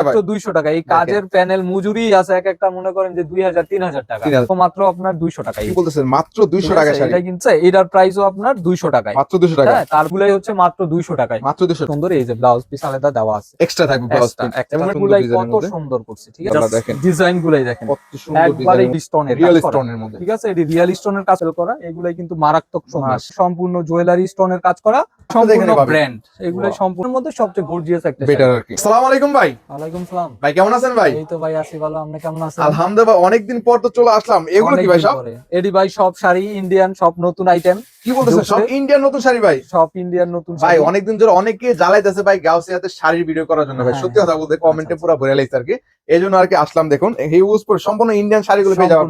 মাত্র দুইশো টাকা। এই কাজের প্যানেল মজুরি আছে এক একটা মনে করেন যে দুই হাজার তিন হাজার টাকা। মাত্র আপনার দুইশো টাকা। কি বলতেছেন? মাত্র দুইশো টাকা এটা কিন্তু এটার প্রাইসও আপনার দুইশো টাকায়। মাত্র দুশো টাকা। হ্যাঁ তারগুলাই হচ্ছে মাত্র দুইশো টাকায়। মাত্র দুশো সুন্দর এই যে ব্লাউজ পিস আলাদা দেওয়া আছে। এক্সট্রা থাকবে ব্লাউজ Extra, কত সুন্দর করছে ঠিক আছে? দেখেন। ডিজাইন গুলাই দেখেন একবারে স্টোনের রিয়েল স্টোনের মধ্যে। ঠিক আছে এটি রিয়েল স্টোনের কাজ করা। এগুলাই কিন্তু মারাত্মক সুন্দর। সম্পূর্ণ জুয়েলারি স্টোনের কাজ করা। সম্পূর্ণ ব্র্যান্ড এগুলাই সম্পূর্ণ মধ্যে সবচেয়ে গর্জিয়াস একটা বেটার আর কি। আসসালামু আলাইকুম ভাই। ওয়ালাইকুম সালাম। ভাই কেমন আছেন ভাই? এই তো ভাই আসি ভালো আপনি কেমন আছেন? আলহামদুলিল্লাহ অনেকদিন পর তো চলে আসলাম। এগুলো কি ভাই সব? এডি ভাই সব শাড়ি ইন্ডিয়ান সব নতুন আইটেম কি বলতেছেন সব ইন্ডিয়ান নতুন শাড়ি ভাই? সব ইন্ডিয়ান নতুন ভাই অনেকদিন ধরে অনেকে জ্বালাইতেছে ভাই গাউসিয়াতে শাড়ির ভিডিও করার জন্য ভাই। হ্যাঁ, সত্যি কথা বলতে কমেন্টে আচ্ছা, পুরো ভরে লাগছে আর কি। এই জন্য আর কি আসলাম দেখুন। হিউজ পর সম্পূর্ণ ইন্ডিয়ান শাড়িগুলো পেয়ে যাবেন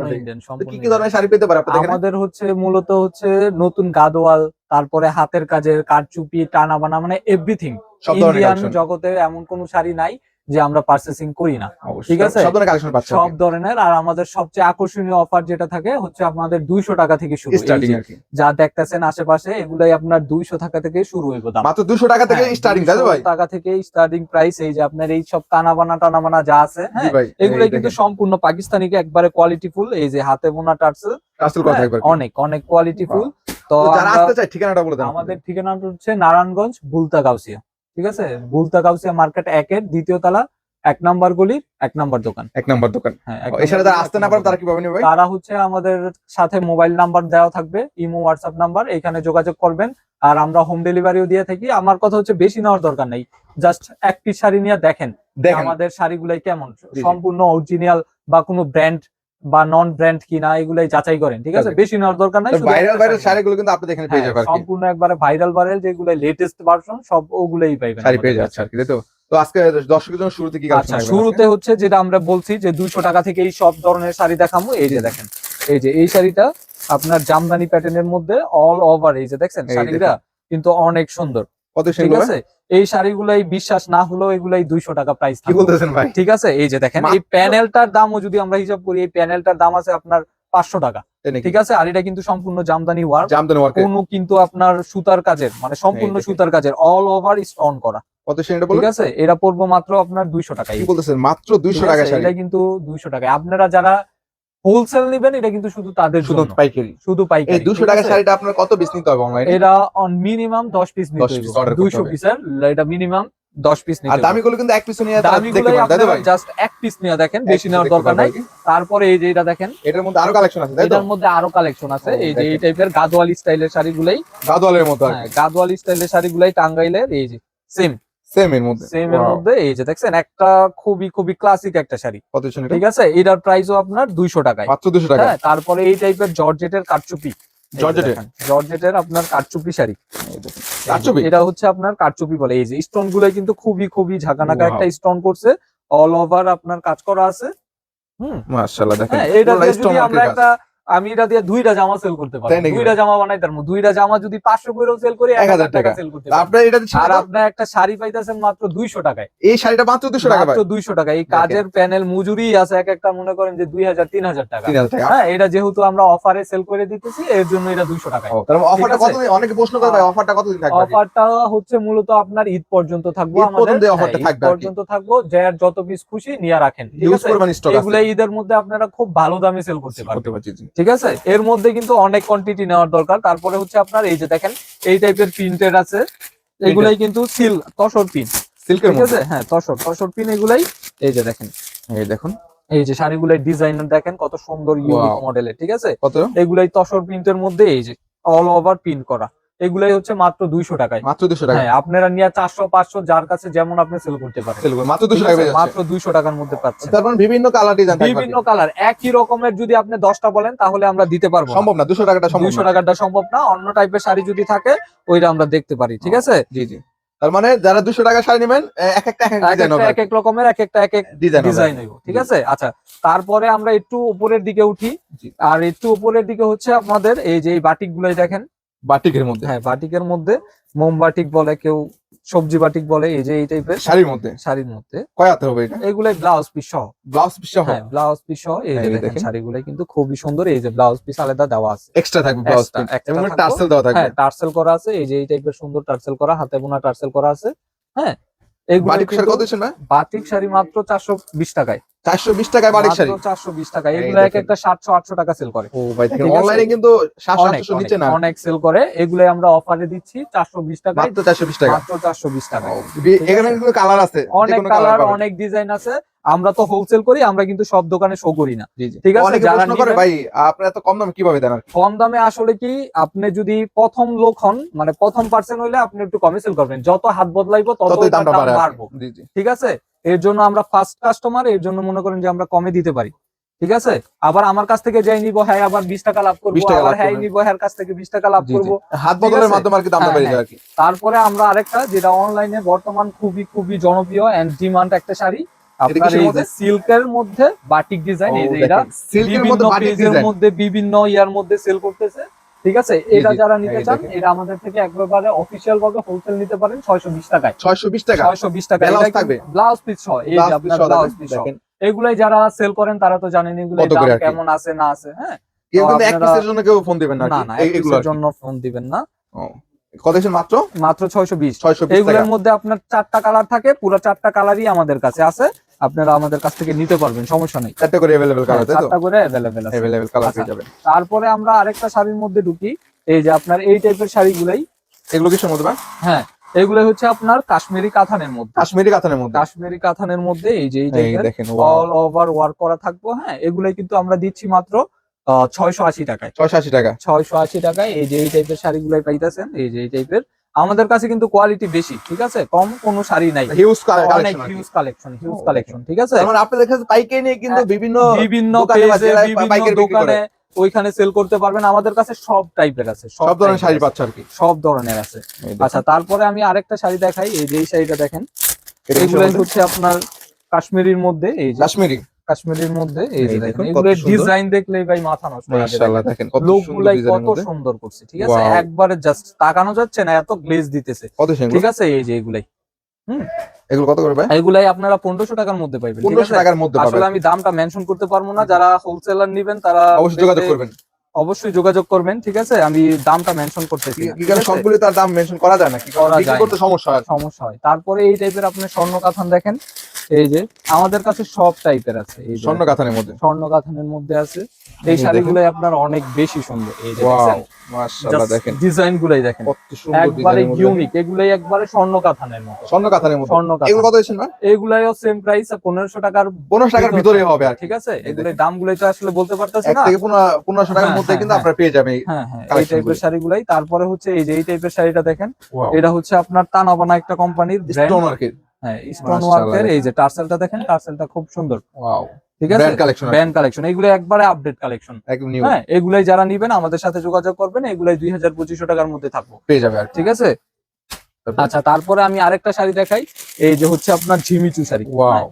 কি কি ধরনের শাড়ি পেতে পারে আপনাদের আমাদের হচ্ছে মূলত হচ্ছে নতুন গাদোয়াল তারপরে হাতের কাজের কারচুপি টানা বানা মানে এভরিথিং ইন্ডিয়ান জগতে এমন কোন শাড়ি নাই। যে আমরা পার্চেসিং করি না। ঠিক আছে? সব ধরনের কালেকশন পাচ্ছেন সব ধরনের আর আমাদের সবচেয়ে আকর্ষণীয় অফার যেটা থাকে হচ্ছে আপনাদের দুইশো টাকা থেকে শুরু। স্টার্টিং যে দেখতেছেন আশেপাশে এগুলাই আপনার দুইশো টাকা থেকে শুরু হইব দাম। মাত্র 200 টাকা থেকে হ্যাঁ, স্টার্টিং তাই ভাই? টাকা থেকে স্টার্টিং প্রাইস এই যে আপনার এই সব কানা বানা টানা বানা যা আছে হ্যাঁ ভাই কিন্তু সম্পূর্ণ পাকিস্তানিকে একবারে কোয়ালিটি ফুল এই যে হাতে বোনা টার্সেল কাস্টল করা থাকবে অনেক অনেক কোয়ালিটি ফুল তো তো যারা আসতে চায় ঠিকানাটা বলে দেন আমাদের ঠিকানাটা হচ্ছে নারায়ণগঞ্জ বুলতা গাউসিয়া। ঠিক আছে? বুলতা কাউসিয়া মার্কেট একের দ্বিতীয় তলা এক নাম্বার গলির এক নাম্বার দোকান। এক নাম্বার দোকান। হ্যাঁ এছাড়া যারা আসতে না পারে তারা কি পাবেন ভাই? তারা হচ্ছে আমাদের সাথে মোবাইল নাম্বার দেওয়া থাকবে ইমো হোয়াটসঅ্যাপ নাম্বার এখানে যোগাযোগ করবেন। আর আমরা হোম ডেলিভারিও দিয়ে থাকি। আমার কথা হচ্ছে বেশি নেওয়ার দরকার নেই। জাস্ট একটি শাড়ি নিয়ে দেখেন আমাদের শাড়িগুলাই কেমন। সম্পূর্ণ অরিজিনাল বা কোনো ব্র্যান্ড বা নন ব্র্যান্ড কিনা এগুলাই যাচাই করেন ঠিক আছে? বেশি নেওয়ার দরকার নাই ভাইরাল ভাইরাল শাড়ি। শাড়িগুলো কিন্তু আপনাদের এখানে পেয়ে হ্যাঁ, যাবে আর কি। সম্পূর্ণ একবারে ভাইরাল ভাইরাল যেগুলো লেটেস্ট ভার্সন সব ওগুলাই পাইবেন শাড়ি পেয়ে যাচ্ছে আর কি তো? তো আজকে দর্শকের জন্য শুরুতে কি আচ্ছা শুরুতে হচ্ছে যেটা আমরা বলছি যে দুইশো টাকা থেকে এই সব ধরনের শাড়ি দেখাবো। এই যে দেখেন এই যে এই শাড়িটা আপনার জামদানি প্যাটার্নের মধ্যে অল ওভার এই যে দেখছেন এই শাড়িটা কিন্তু অনেক সুন্দর। কত ঠিক সেগুলো আছে? এই শাড়িগুলাই বিশ্বাস না হলেও এগুলাই দুইশো টাকা প্রাইস কি বলতেছেন ভাই? ঠিক আছে? এই যে দেখেন এই প্যানেলটার দামও যদি আমরা হিসাব করি এই প্যানেলটার দাম আছে আপনার পাঁচশো টাকা। ঠিক আছে? আর এটা কিন্তু সম্পূর্ণ জামদানি ওয়ার্ক জামদানি মার্কেট কোনো কিন্তু আপনার সুতার কাজের মানে সম্পূর্ণ সুতার কাজের অল ওভার স্টোন করা। কত সেটা ঠিক আছে? এটা পড়ব মাত্র আপনার দুইশো টাকা কি বলতেছেন? মাত্র 200 টাকা শাড়ি। এটা কিন্তু দুইশো টাকা আপনারা যারা হোলসেল নেবেন এটা কিন্তু শুধু তাদের শুধু পাইকারি। শুধু পাইকারি। এই পাইকারি 200 টাকা শাড়িটা আপনার কত পিস নিতে হবে অনলাইনে এটা অন মিনিমাম দশ পিস নিতে হবে। পিসের এটা মিনিমাম দশ পিস নিতে আর দামিগুলো কিন্তু এক পিস নিয়ে দামি দেখতে পারেন ভাই? জাস্ট এক পিস নিয়ে দেখেন বেশি নেওয়ার দরকার নাই। তারপরে এই যে এটা দেখেন এটার মধ্যে আরও কালেকশন আছে এটার মধ্যে আরও কালেকশন আছে। এই যে এই। টাইপের গাদোয়ালি স্টাইলের শাড়িগুলাই। গাদওয়ালের মতো আর হ্যাঁ, গাদোয়ালি স্টাইলের শাড়িগুলাই টাঙ্গাইলের এই যে সেম সেম এর মধ্যে। সেম এর মধ্যে এই যে দেখছেন একটা খুবই খুবই ক্লাসিক একটা শাড়ি। কত ঠিক আছে? এটার প্রাইসও আপনার দুইশো টাকায়। মাত্র 200 টাকা হ্যাঁ তারপরে এই টাইপের জর্জেটের কারচুপি। জর্জেটের? জর্জেটের আপনার কারচুপি শাড়ি। কারচুপি? এটা হচ্ছে আপনার কারচুপি বলে। এই যে স্টোনগুলো কিন্তু খুবই খুবই ঝাঁকানাকা একটা স্টোন করছে। অল ওভার আপনার কাজ করা আছে। হুম? মাশাআল্লাহ দেখেন হ্যাঁ এটা যদি আমরা একটা আমি এটা দিয়ে দুইটা জামা সেল করতে পারি দুইটা জামা বানাই তার মধ্যে দুইটা জামা যদি পাঁচশো করেও সেল করি এক হাজার টাকা টাকা। সেল করতে আপনার এটা আর আপনার একটা শাড়ি পাইতেছেন মাত্র দুইশো টাকায়। এই শাড়িটা মাত্র 200 টাকা মাত্র দুইশো টাকা। এই কাজের প্যানেল মজুরি আছে এক একটা মনে করেন যে দুই হাজার তিন হাজার টাকা। হ্যাঁ এটা যেহেতু আমরা অফারে সেল করে দিতেছি এর জন্য এটা দুইশো মানে অফারটা আছে? অনেকে প্রশ্ন করে ভাই অফারটা কতদিন থাকবে অফারটা হচ্ছে মূলত আপনার ঈদ পর্যন্ত থাকব আমাদের। offerটা হ্যাঁ, ঈদ থাকবে পর্যন্ত থাকব। যার যত পিস খুশি নিয়ে রাখেন এগুলা ঈদের মধ্যে আপনারা খুব ভালো দামে সেল করতে পারবেন। ঠিক আছে? এর মধ্যে কিন্তু অনেক কোয়ান্টিটি নেওয়ার দরকার। তারপরে হচ্ছে আপনার এই যে দেখেন এই টাইপের প্রিন্টের আছে। এগুলাই কিন্তু সিল তসর পিন সিল্কের ঠিক আছে? হ্যাঁ তসর। তসর পিন এগুলাই এই যে দেখেন এই দেখুন। এই যে শাড়িগুলাই ডিজাইন দেখেন কত সুন্দর ইউনিক. মডেলের ঠিক আছে? কত? এগুলাই তসর প্রিন্টের মধ্যে এই যে অল ওভার প্রিন্ট করা। এগুলাই হচ্ছে মাত্র দুইশো টাকায়। মাত্র 200 টাকা হ্যাঁ আপনারা নিয়ে চারশো পাঁচশো যার কাছে যেমন আপনি সেল করতে পারেন। মাত্র 200 ঠিক টাকা মাত্র দুইশো টাকার মধ্যে পাচ্ছেন। তারপর বিভিন্ন কালার ডিজাইন। বিভিন্ন কালার একই রকমের যদি আপনি দশটা বলেন তাহলে আমরা দিতে পারব সম্ভব না দুশো টাকাটা দুইশো টাকাটা সম্ভব না অন্য টাইপের শাড়ি যদি থাকে ওইটা আমরা দেখতে পারি ঠিক আছে? জি জি। তার মানে যারা দুশো টাকা শাড়ি নেবেন এক একটা এক এক রকমের এক একটা এক এক ডিজাইন ঠিক আছে? আচ্ছা তারপরে আমরা একটু উপরের দিকে উঠি। আর একটু উপরের দিকে হচ্ছে আপনাদের এই যে এই বাটিক গুলাই দেখেন বাটিকের মধ্যে। হ্যাঁ বাটিকের মধ্যে মোম বাটিক বলে কেউ সবজি বাটিক বলে এই যে এই টাইপের শাড়ির মধ্যে? শাড়ির মধ্যে। কয় হাতে হবে এটা? এগুলাই ব্লাউজ পিস সহ। ব্লাউজ পিস সহ? হ্যাঁ ব্লাউজ পিস সহ এই যে দেখেন। শাড়িগুলাই কিন্তু খুবই সুন্দর এই যে ব্লাউজ পিস আলাদা দেওয়া আছে। এক্সট্রা থাকবে ব্লাউজ পিস এবং। টার্সেল দেওয়া থাকবে। হ্যাঁ টার্সেল করা আছে এই যে এই টাইপের সুন্দর টার্সেল করা হাতে বোনা টার্সেল করা আছে। হ্যাঁ এই বাটিক শাড়ি কত ভাই? বাটিক শাড়ি মাত্র চারশো বিশ টাকায়। টাকায় বাটিক শাড়ি। টাকা। এক একটা টাকা সেল করে। ও ভাই দেখেন অনলাইনে কিন্তু সাতশো অনেক আটশো অনেক, নিচে না? অনেক সেল করে। আমরা অফারে দিচ্ছি টাকা মাত্র চারশো বিশ টাকা? মাত্র চারশো বিশ টাকা। এখানে কিন্তু কালার আছে অনেক কালার অনেক ডিজাইন আছে। আমরা তো হোলসেল করি আমরা কিন্তু সব দোকানে শো করি না। ঠিক আছে, অনেকে যারা করে ভাই আপনারা এত কম দামে কীভাবে দেন কম দামে আসলে কি আপনি যদি প্রথম লোক হন মানে প্রথম পার্সন হইলে আপনি একটু কমে সেল করবেন। যত হাত বদলাইবো তত দামটা। বাড়বো। ঠিক আছে? এর জন্য আমরা ফার্স্ট কাস্টমার এর জন্য মনে করেন যে আমরা কমে দিতে পারি। ঠিক আছে? আবার আমার কাছ থেকে যাই নিবো হ্যাঁ আবার বিশ টাকা লাভ করব আবার হ্যাঁ। নিবো হ্যাঁ কাছ থেকে বিশ টাকা লাভ। করব। হাত বদলের মাধ্যমে আর কি দামটা হ্যাঁ, বেড়ে হ্যাঁ। যায় কি। তারপরে আমরা আরেকটা যেটা অনলাইনে বর্তমান খুবই খুবই জনপ্রিয় এন্ড ডিমান্ড একটা শাড়ি। আপনার এই মধ্যে? যে সিল্কের মধ্যে বাটিক ডিজাইন এই যে এটা সিল্কের মধ্যে বিভিন্ন ইয়ার মধ্যে সেল করতেছে। ঠিক আছে? এটা যারা নিতে চান। এটা আমাদের থেকে একবারে অফিসিয়াল ভাবে হোলসেল নিতে পারেন ছয়শো বিশ টাকায়। ছয়শো বিশ টাকা? ছয়শো বিশ টাকা Blouse থাকবে? ব্লাউজ পিস সহ এই যে আপনার ব্লাউজ পিস এগুলাই যারা সেল করেন তারা তো জানেন এগুলো? কেমন আছে না আছে হ্যাঁ? কেউ কিন্তু এক পিসের জন্য কেউ ফোন দিবেন না। জন্য ফোন দিবেন না। মাত্র? এগুলোর মধ্যে আপনার চারটা কালার থাকে পুরো চারটা কালারই আমাদের কাছে আছে। আপনারা আমাদের কাছ থেকে নিতে পারবেন সমস্যা নেই। চারটে করে অ্যাভেলেবেল কালার তাই তো? চারটা করে অ্যাভেলেবেল আছে। Available colour. পেয়ে যাবেন। তারপরে আমরা আরেকটা শাড়ির মধ্যে ঢুকি এই যে আপনার এই টাইপের শাড়িগুলাই। এগুলো মধ্যে ভাই হ্যাঁ এগুলো হচ্ছে আপনার কাশ্মীরি কাঁথানের মধ্যে। কাশ্মীরি কাতানের মধ্যে? কাশ্মীরি কাঁথানের মধ্যে এই যে দেখেন অল ওভার ওয়ার্ক করা থাকব হ্যাঁ এগুলাই কিন্তু আমরা দিচ্ছি মাত্র ছয়শো আশি টাকায়। ছয়শো আশি টাকা। ছয়শো আশি টাকায় এই যে এই টাইপের শাড়িগুলাই পাইতেছেন এই যে এই টাইপের আমাদের কাছে কিন্তু কোয়ালিটি বেশি ঠিক আছে? কম কোনো শাড়ি নাই। Huge collection huge collection huge collection ঠিক আছে? মানে আপনাদের কাছে পাইকারি নিয়ে কিন্তু হ্যাঁ, বিভিন্ন বিভিন্ন দোকানে বিভিন্ন ওইখানে সেল করতে পারবেন। আমাদের কাছে সব টাইপের আছে সব ধরনের শাড়ি পাচ্ছে আর কি। সব ধরনের আছে। আচ্ছা তারপরে আমি আরেকটা শাড়ি দেখাই। এই যে এই শাড়িটা দেখেন। এগুলো হচ্ছে আপনার কাশ্মীরির মধ্যে এই কাশ্মীরি। কাশ্মীরির মধ্যে এই যে দেখেন দেখুন, কত এগুলো সুন্দর। ডিজাইন দেখলেই ভাই মাথা নষ্ট মাশাআল্লাহ দেখেন কত সুন্দর কত সুন্দর করছে ঠিক আছে? একবারে জাস্ট তাকানো যাচ্ছে না এত গ্লেজ দিতেছে। ঠিক আছে? এই যে এগুলাই। হুম? এগুলো কত করে ভাই? এগুলাই আপনারা পনেরোশো টাকার মধ্যে পনেরোশো আছে? টাকার মধ্যে আসলে আমি দামটা মেনশন করতে পারব না যারা হোলসেলার নিবেন তারা অবশ্যই যোগাযোগ করবেন। অবশ্যই যোগাযোগ করবেন ঠিক আছে? আমি দামটা মেনশন করতেছি না, কারণ সবগুলো তার দাম মেনশন করা যায় না কি করা যায় করতে সমস্যা হয়। সমস্যা হয়। তারপরে এই টাইপের আপনি স্বর্ণ কাথান দেখেন। এই যে আমাদের কাছে সব টাইপের আছে। এই স্বর্ণ মধ্যে? স্বর্ণ কাথানের মধ্যে আছে। এই শাড়িগুলো আপনার অনেক বেশি সুন্দর। এই মাশাআল্লাহ দেখেন? ডিজাইন গুলাই দেখেন। কত সুন্দর একবারে ইউনিক এগুলাই একবারে স্বর্ণ কাথানের মতো। স্বর্ণ স্বর্ণ কাথান। এগুলো কত ভাই? এগুলাইও সেম প্রাইস পনেরোশো টাকার পনেরোশো টাকার ভিতরে হবে আর ঠিক আছে? তো আসলে বলতে পারতেছি না। থেকে পনেরোশো টাকার হ্যাঁ, মধ্যে কিন্তু হ্যাঁ। আপনারা পেয়ে যাবেন হ্যাঁ হ্যাঁ এই টাইপের গুলি। শাড়িগুলাই। তারপরে হচ্ছে এই যে এই টাইপের শাড়িটা দেখেন এটা হচ্ছে আপনার তানাবানা একটা কোম্পানির স্টোন কি হ্যাঁ স্টোন ওয়ার্কের এই যে টার্সেলটা দেখেন টার্সেলটা খুব সুন্দর। ওয়াও ঠিক আছে? কালেকশন ব্যান্ড কালেকশন এগুলো একবারে আপডেট কালেকশন হ্যাঁ এগুলাই যারা নিবেন আমাদের সাথে যোগাযোগ করবেন এগুলাই দুই হাজার পঁচিশশো টাকার মধ্যে থাকব। পেয়ে যাবে ঠিক আছে? আচ্ছা তারপরে আমি আরেকটা শাড়ি দেখাই। এই যে হচ্ছে আপনার ঝিমিচু শাড়ি। ওয়াও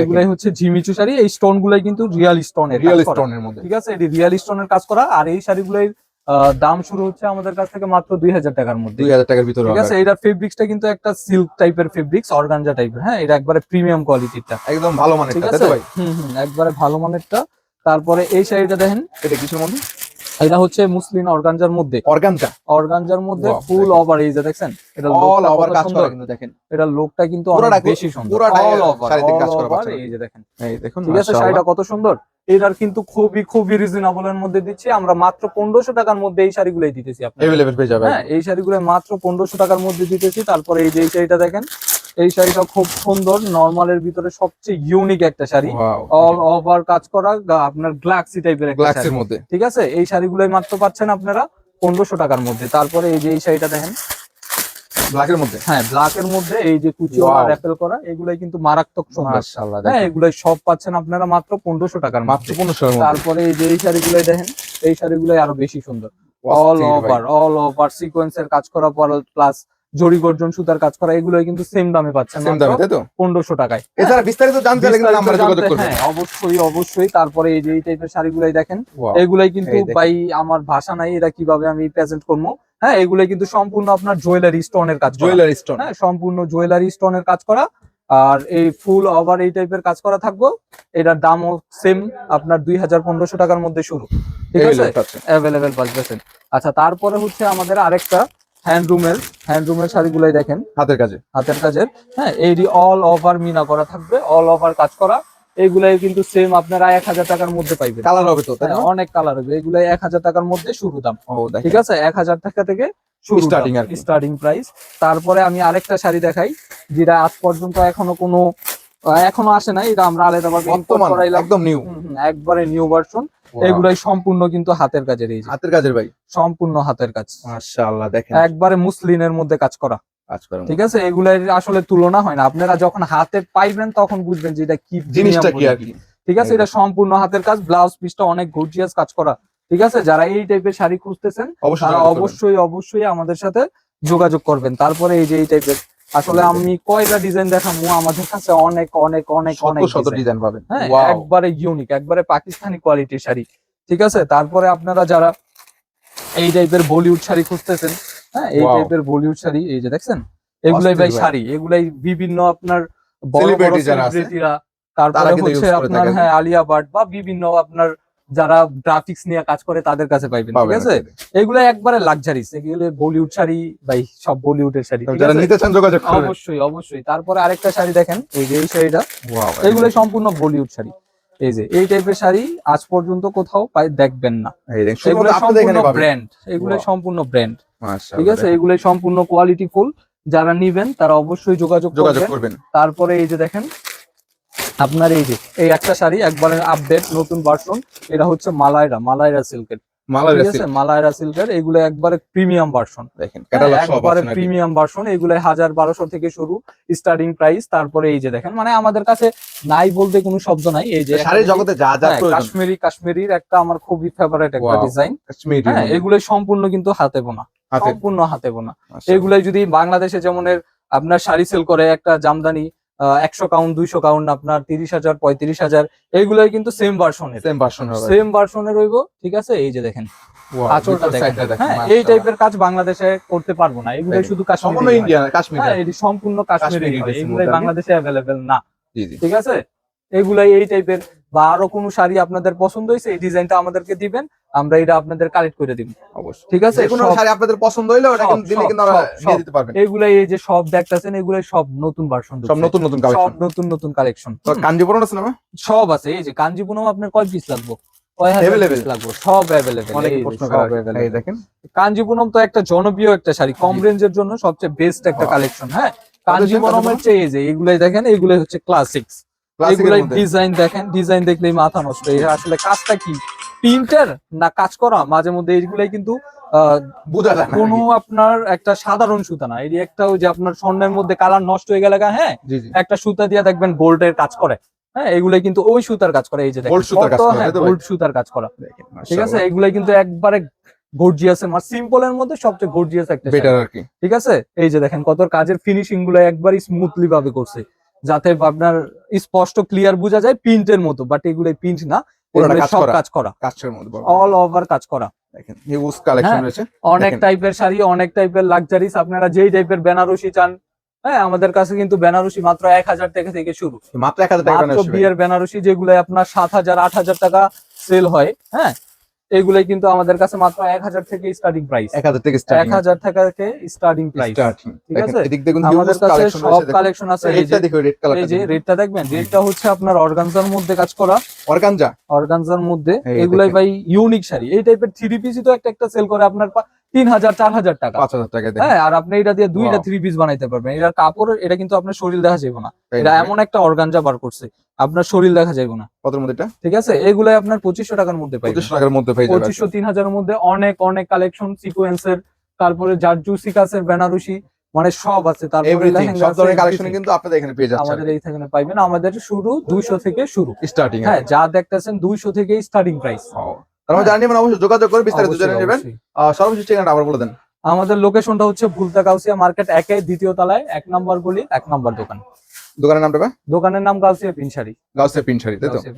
এগুলাই হচ্ছে ঝিমিচু শাড়ি এই স্টোন গুলাই কিন্তু রিয়াল স্টোনের রিয়েল স্টোনের মধ্যে। ঠিক আছে? এটি রিয়াল স্টোনের কাজ করা। আর এই শাড়িগুলোর দাম শুরু হচ্ছে আমাদের কাছ থেকে মাত্র দুই হাজার টাকার মধ্যে। দুই হাজার টাকার ভিতরে ঠিক আছে? এটা ফেব্রিক্সটা কিন্তু একটা সিল্ক টাইপের ফেব্রিক্স অর্গানজা টাইপের হ্যাঁ এটা একবারে প্রিমিয়াম কোয়ালিটিটা একদম ভালো মানের ঠিক তাই আছে? ভাই? হুম হুম একবারে ভালো মানেরটা। তারপরে এই শাড়িটা দেখেন। এটা কিসের মধ্যে এটা হচ্ছে মুসলিম অর্গানজার মধ্যে। অর্গানজা? অর্গানজার মধ্যে ফুল ওভার এই যে দেখছেন? এটা অল লোকটা ওভার কাজ করা কিন্তু দেখেন। এটা লোকটা কিন্তু অনেক বেশি সুন্দর। অল ওভার শাড়িতে কাজ করা ওভার এই যে দেখেন। এই দেখুন ঠিক আছে শাড়িটা কত সুন্দর। এটার কিন্তু খুবই খুবই রিজনেবল এর মধ্যে দিচ্ছি। আমরা মাত্র পনেরোশো টাকার মধ্যে এই শাড়িগুলোই দিতেছি যাবে হ্যাঁ এই শাড়িগুলো মাত্র পনেরোশো টাকার মধ্যে দিতেছি। তারপরে এই যে এই শাড়িটা দেখেন এই শাড়িটা খুব সুন্দর নর্মালের ভিতরে সবচেয়ে ইউনিক একটা শাড়ি। অল ওভার কাজ করা আপনার গ্লাক্সি টাইপের একটা শাড়ি। মধ্যে। ঠিক আছে? এই শাড়িগুলোই মাত্র পাচ্ছেন আপনারা পনেরোশো টাকার মধ্যে। তারপরে এই যে এই শাড়িটা দেখেন। ব্ল্যাকের মধ্যে? হ্যাঁ ব্ল্যাক এর মধ্যে এই যে কুচি Wow. র্যাপেল করা এগুলাই কিন্তু মারাত্মক সুন্দর। মাশাআল্লাহ হ্যাঁ এগুলাই সব পাচ্ছেন আপনারা মাত্র পনেরোশো টাকার মাত্র মাত্র পনেরোশো মধ্যে। তারপরে এই যে এই শাড়িগুলোই দেখেন এই শাড়িগুলোই আরও বেশি সুন্দর। অল। ওভার অল ওভার সিকোয়েন্সের কাজ করা পর প্লাস জরি গর্জন সুতার কাজ করা এগুলোই কিন্তু সেম দামে পাচ্ছেন Same দামে তাই তো? পনেরোশো টাকায়। এছাড়া বিস্তারিত জানতে হলে কিন্তু যোগাযোগ হ্যাঁ অবশ্যই অবশ্যই। তারপরে এই যে এই টাইপের শাড়িগুলাই দেখেন. এগুলাই কিন্তু ভাই আমার ভাষা নাই এটা কীভাবে আমি প্রেজেন্ট করব? হ্যাঁ এগুলাই কিন্তু সম্পূর্ণ আপনার জুয়েলারি স্টোনের কাজ জুয়েলারি স্টোন হ্যাঁ সম্পূর্ণ জুয়েলারি স্টোনের কাজ করা। আর এই ফুল ওভার এই টাইপের কাজ করা থাকব। এটার দামও সেম আপনার দুই হাজার পনেরোশো টাকার মধ্যে শুরু। ঠিক আছে? অ্যাভেলেবেল পাচ্ছেন। আচ্ছা তারপরে হচ্ছে আমাদের আরেকটা হ্যান্ডরুমের হ্যান্ডরুমের শাড়িগুলাই দেখেন। হাতের কাজে। হাতের কাজের। হ্যাঁ এইটি অল ওভার মিনা করা থাকবে অল ওভার কাজ করা। এগুলাই কিন্তু সেম আপনারা এক হাজার টাকার মধ্যে পাইবেন। কালার হবে তো হ্যাঁ, অনেক কালার হবে। এগুলাই এক হাজার টাকার মধ্যে শুরু দাম। ঠিক আছে? এক হাজার টাকা থেকে Starting আর। স্টার্টিং প্রাইস তারপরে আমি আরেকটা শাড়ি দেখাই যেটা আজ পর্যন্ত এখনও কোনো এখনও আসে নাই এটা আমরা আলাদা ভাবে বর্তমান করাইলাম। একদম নিউ একবারে নিউ ভার্সন এগুলাই সম্পূর্ণ কিন্তু হাতের কাজের এই হাতের কাজের ভাই। সম্পূর্ণ হাতের কাজ। মাশাআল্লাহ দেখেন। একবারে মুসলিনের মধ্যে কাজ করা। কাজ করেন ঠিক আছে? এগুলার আসলে তুলনা হয় না। আপনারা যখন হাতে পাইবেন তখন বুঝবেন যে এটা কি জিনিসটা কি আর কি। ঠিক আছে? এটা সম্পূর্ণ হাতের কাজ। ব্লাউজ পিসটা অনেক গর্জিয়াস কাজ করা। ঠিক আছে? যারা এই টাইপের শাড়ি খুঁজতেছেন তারা অবশ্যই অবশ্যই আমাদের সাথে যোগাযোগ করবেন। তারপরে এই যে এই টাইপের আসলে আমি কয়টা ডিজাইন দেখাবো আমাদের কাছে অনেক অনেক অনেক অনেক শত ডিজাইন পাবেন। হ্যাঁ একবারে ইউনিক একবারে পাকিস্তানি কোয়ালিটির শাড়ি ঠিক আছে? তারপরে আপনারা যারা এই টাইপের বলিউড শাড়ি খুঁজতেছেন হ্যাঁ এই! টাইপের বলিউড শাড়ি এই যে দেখছেন? এগুলাই ভাই শাড়ি এগুলাই বিভিন্ন আপনার বড় বড় যারা আছে, সেলিব্রিটিরা তারপরে হচ্ছে আপনার হ্যাঁ আলিয়া ভাট বা বিভিন্ন আপনার যারা গ্রাফিক্স নিয়ে কাজ করে তাদের কাছে পাইবেন ঠিক আছে? এগুলো একবারে লাক্সারিস এগুলো বলিউড শাড়ি ভাই সব বলিউডের শাড়ি যারা নিতে চান যোগাযোগ করবেন। অবশ্যই অবশ্যই। তারপরে আরেকটা শাড়ি দেখেন এই যে এই শাড়িটা। ওয়াও এগুলো সম্পূর্ণ বলিউড শাড়ি। এই যে এই টাইপের শাড়ি আজ পর্যন্ত কোথাও পাই দেখবেন না। এগুলো সম্পূর্ণ ব্র্যান্ড এগুলো সম্পূর্ণ ব্র্যান্ড মাশাআল্লাহ ঠিক আছে? এগুলো সম্পূর্ণ কোয়ালিটি ফুল যারা নিবেন তারা অবশ্যই যোগাযোগ করবেন। তারপরে এই যে দেখেন আপনার এই যে এই একটা শাড়ি একবারে আপডেট নতুন ভার্সন এটা হচ্ছে মালায়রা মালায়রা সিল্কের। মালায়রা সিল্কের এগুলো একবারে প্রিমিয়াম ভার্সন দেখেন একবারে প্রিমিয়াম ভার্সন এগুলো হাজার বারোশো থেকে শুরু স্টার্টিং প্রাইস তারপরে এই যে দেখেন মানে আমাদের কাছে নাই বলতে কোনো শব্দ নাই এই যে শাড়ির জগতে যা যা হ্যাঁ, কাশ্মীরি কাশ্মীরির একটা আমার খুবই ফেভারিট একটা ডিজাইন হ্যাঁ এগুলো সম্পূর্ণ কিন্তু হাতে বোনা সম্পূর্ণ হাতে বোনা। এগুলাই যদি বাংলাদেশে যেমন এর আপনার শাড়ি সেল করে একটা জামদানি একশো কাউন্ট দুইশো কাউন্ট আপনার তিরিশ হাজার পঁয়ত্রিশ হাজার এইগুলাই কিন্তু সেম ভার্সনের সেম ভার্সন সেম ভার্সনের রইব ঠিক আছে? এই যে দেখেন আঁচলটা দেখেন। হ্যাঁ এই টাইপের কাজ বাংলাদেশে করতে পারব না। এগুলো শুধু সম্পূর্ণ ইন্ডিয়া কাশ্মীর হ্যাঁ সম্পূর্ণ কাশ্মীরি এগুলাই বাংলাদেশে অ্যাভেলেবেল না। ঠিক আছে? এগুলাই এই টাইপের বা আরও কোনো শাড়ি আপনাদের পছন্দ হয়েছে এই ডিজাইনটা আমাদেরকে দিবেন আমরা এটা আপনাদের কালেক্ট করে দিব। অবশ্যই। ঠিক আছে? কোনো শাড়ি আপনাদের পছন্দ হইলে ওটা কিন্তু দিলে কিন্তু আমরা সব। দিতে পারবেন। এগুলাই এই যে সব দেখতেছেন এগুলাই সব নতুন ভার্সন সব নতুন নতুন কালেকশন সব নতুন নতুন কালেকশন তো কাঞ্জিপুরম আছে না সব আছে এই যে কাঞ্জিপুরম আপনার কয় পিস লাগবে? কাঞ্জিপুরম তো একটা জনপ্রিয় একটা শাড়ি কম রেঞ্জের জন্য সবচেয়ে বেস্ট একটা কালেকশন হ্যাঁ? কত কাঞ্জিপুরমের কাঞ্জিপুরম? চেয়ে যে এগুলাই দেখেন এগুলাই হচ্ছে ক্লাসিক্স ডিজাইন দেখেন ডিজাইন দেখলেই মাথা নষ্ট। এটা আসলে কাজটা কি? প্রিন্টার না কাজ করা? মাঝে মধ্যে এইগুলাই কিন্তু বোঝা যায় কোনো আপনার একটা সাধারণ সুতা না। এটি একটা ওই যে আপনার স্বর্ণের মধ্যে কালার নষ্ট হয়ে গেলে হ্যাঁ? একটা সুতা দিয়ে দেখবেন গোল্ডের কাজ করে। হ্যাঁ এগুলাই কিন্তু ওই সুতার কাজ করে। এই যে? গোল্ড সুতার কাজ করা ঠিক আছে? এগুলাই কিন্তু একবারে সিম্পলের মধ্যে সবচেয়ে গর্জিয়াস একটা বেটার আর কি। ঠিক আছে? এই যে দেখেন কত কাজের ফিনিশিংগুলো একবারই স্মুথলি ভাবে করছে। যাতে আপনার স্পষ্ট ক্লিয়ার বোঝা যায় প্রিন্টের মতো বাট এগুলো প্রিন্ট না কাজ সব করা। কাজ করা কাছের মধ্যে অল ওভার কাজ করা দেখেন হিউজ কালেকশন হ্যাঁ। রয়েছে অনেক দেখেন। টাইপের শাড়ি অনেক টাইপের লাক্সারিস আপনারা যেই টাইপের বেনারসি চান হ্যাঁ আমাদের কাছে কিন্তু বেনারসি মাত্র এক হাজার টাকা থেকে শুরু মাত্র এক হাজার টাকা বিয়ের বেনারসি যেগুলো আপনার সাত হাজার আট হাজার টাকা সেল হয় হ্যাঁ এগুলাই কিন্তু আমাদের কাছে মাত্র এক হাজার থেকে স্টার্টিং প্রাইস এক হাজার থেকে এক হাজার টাকা থেকে স্টার্টিং প্রাইস ঠিক আছে? আমাদের কাছে সব কালেকশন আছে। এই যে রেটটা দেখবেন রেটটা হচ্ছে আপনার অর্গানজার মধ্যে কাজ করা। অর্গানজা অর্গানজার মধ্যে। এগুলাই ভাই ইউনিক শাড়ি। এই টাইপের থ্রি পিসই তো একটা একটা সেল করে আপনার তিন হাজার চার হাজার টাকা। পাঁচ হাজার টাকা হ্যাঁ আর আপনি এটা দিয়ে দুইটা থ্রি পিস বানাইতে পারবেন। এটার কাপড় এটা কিন্তু আপনার শরীর দেখা যাবে না। এটা এমন একটা অর্গানজা বার করছে। আপনার শরীর দেখা যাবে না কতর মধ্যে এটা? ঠিক আছে? এগুলাই আপনার পঁচিশশো টাকার মধ্যে পাইবেন। পঁচিশশো টাকার মধ্যে পেয়ে পঁচিশশো তিন হাজারের মধ্যে অনেক অনেক কালেকশন সিকোয়েন্সের তারপরে জারজুসি কাসের বেনারসি মানে সব আছে তারপরে সব ধরনের কালেকশন কিন্তু আপনাদের এখানে পেয়ে যাচ্ছেন। আমাদের এই পাইবেন। আমাদের শুরু দুইশো থেকে শুরু। স্টার্টিং হ্যাঁ যা দেখতেছেন দুইশো থেকে স্টার্টিং প্রাইস তার মধ্যে জানিয়ে অবশ্যই যোগাযোগ করে বিস্তারিত জেনে নেবেন। সর্বশেষ ঠিকানাটা আবার বলে দেন। আমাদের লোকেশনটা হচ্ছে ভুলতা কাউসিয়া মার্কেট একে দ্বিতীয় তলায় এক নম্বর গলি এক নম্বর দোকান। দোকানের নামটা দোকানের নাম গাউসিয়া পিনশাড়ি গাউসিয়া পিনশারি তাই তো? গাউসিয়া